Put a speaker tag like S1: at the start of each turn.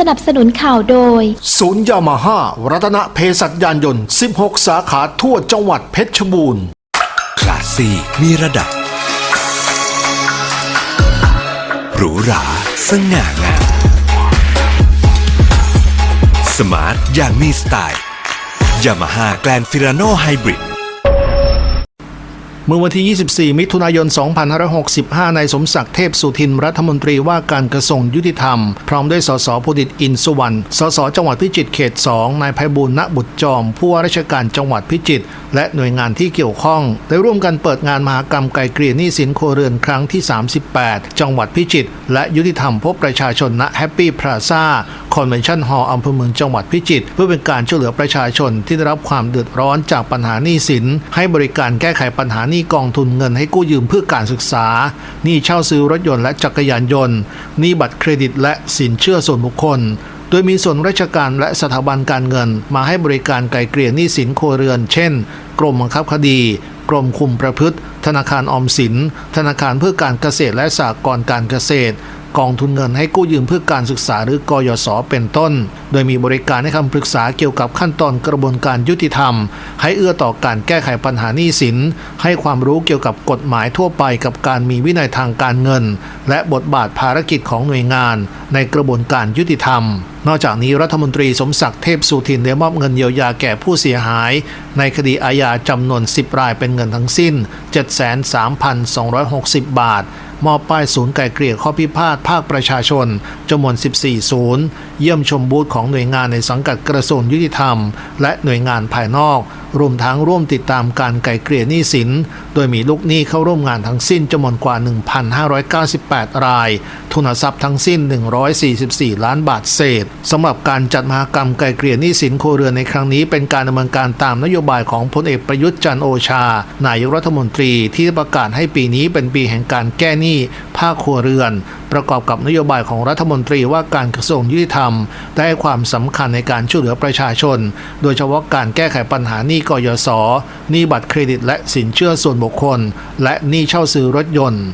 S1: สนับสนุนข่าวโดย
S2: ศูนย์ยามาฮ่ารัตนเภสัชยานยนต์ 16 สาขาทั่วจังหวัดเพชรบูรณ์
S3: คลาสซี่มีระดับ หรูหราสง่างามสมาร์ทอย่างมีสไตล์ยามาฮ่าแกลนฟิราโนไฮบริด
S2: เมื่อวันที่ 24 มิถุนายน 2565 นายสมศักดิ์เทพสุทิน รัฐมนตรีว่าการกระทรวงยุติธรรม พร้อมด้วยสสพดิตอินสุวรรณ สสจังหวัดพิจิตรเขต 2 นายไพบูลย์ณบุตรจอม ผู้ว่าราชการจังหวัดพิจิตร และหน่วยงานที่เกี่ยวข้อง ได้ร่วมกันเปิดงานมหากรรมไกลเกลี่ยหนี้สินครัวเรือนครั้งที่ 38 จังหวัดพิจิตร และยุติธรรมพบประชาชนณแฮปปี้พลาซ่าคอนเวนชั่นฮอลล์อำเภอเมืองจังหวัดพิจิตร เพื่อเป็นการช่วยเหลือประชาชนที่ได้รับความเดือดร้อนจากปัญหาหนี้สิน ให้บริการแก้ไขปัญหาหนี้กองทุนเงินให้กู้ยืมเพื่อการศึกษา หนี้เช่าซื้อรถยนต์และจักรยานยนต์ หนี้บัตรเครดิตและสินเชื่อส่วนบุคคล โดยมีส่วนราชการและสถาบันการเงิน มาให้บริการไกลเกลี่ยหนี้สินครัวเรือน เช่น กรมบังคับคดี กรมคุมประพฤติ ธนาคารออมสิน ธนาคารเพื่อการเกษตรและสหกรณ์การเกษตร กองทุนเงินให้กู้ยืมเพื่อการศึกษาหรือกยศเป็นต้น โดยมีบริการให้คำปรึกษาเกี่ยวกับขั้นตอนกระบวนการยุติธรรม ให้เอื้อต่อการแก้ไขปัญหาหนี้สิน ให้ความรู้เกี่ยวกับกฎหมายทั่วไปกับการมีวินัยทางการเงิน และบทบาทภารกิจของหน่วยงาน ในกระบวนการยุติธรรมนอกจากนี้รัฐมนตรีสมศักดิ์เทพสุทินได้มอบเงินเยียวยาแก่ผู้เสียหาย ในคดีอาญาจำนวน 10 รายเป็นเงินทั้งสิ้น 73,260 บาท มอบป้ายศูนย์ไกลเกลี่ยข้อพิพาทภาคประชาชนจำนวน 14 ศูนย์ เยี่ยมชมบูธของหน่วยงานในสังกัดกระทรวงยุติธรรม และหน่วยงานภายนอก รวมทั้งร่วมติดตามการไกลเกลี่ยหนี้สิน โดยมีลูกหนี้เข้าร่วมงานทั้งสิ้นจำนวนกว่า 1,598 ราย ทุนทรัพย์ทั้งสิ้น 144 ล้านบาทเศษสำหรับการจัดมหากรรมไกลเกลี่ยหนี้สินโครเรือนในครั้งนี้ เป็นการดำเนินการตามนโยบายของพลเอกประยุทธ์จันโอชา นายกรัฐมนตรีที่ประกาศให้ปีนี้เป็นปีแห่งการแก้หนี้ภาคครัวเรือน ประกอบกับนโยบายของรัฐมนตรีว่าการกระทรวงยุติธรรม ได้ให้ความสำคัญในการช่วยเหลือประชาชน โดยเฉพาะการแก้ไขปัญหาหนี้กยศหนี้บัตรเครดิตและสินเชื่อส่วนบุคคล และหนี้เช่าซื้อรถยนต์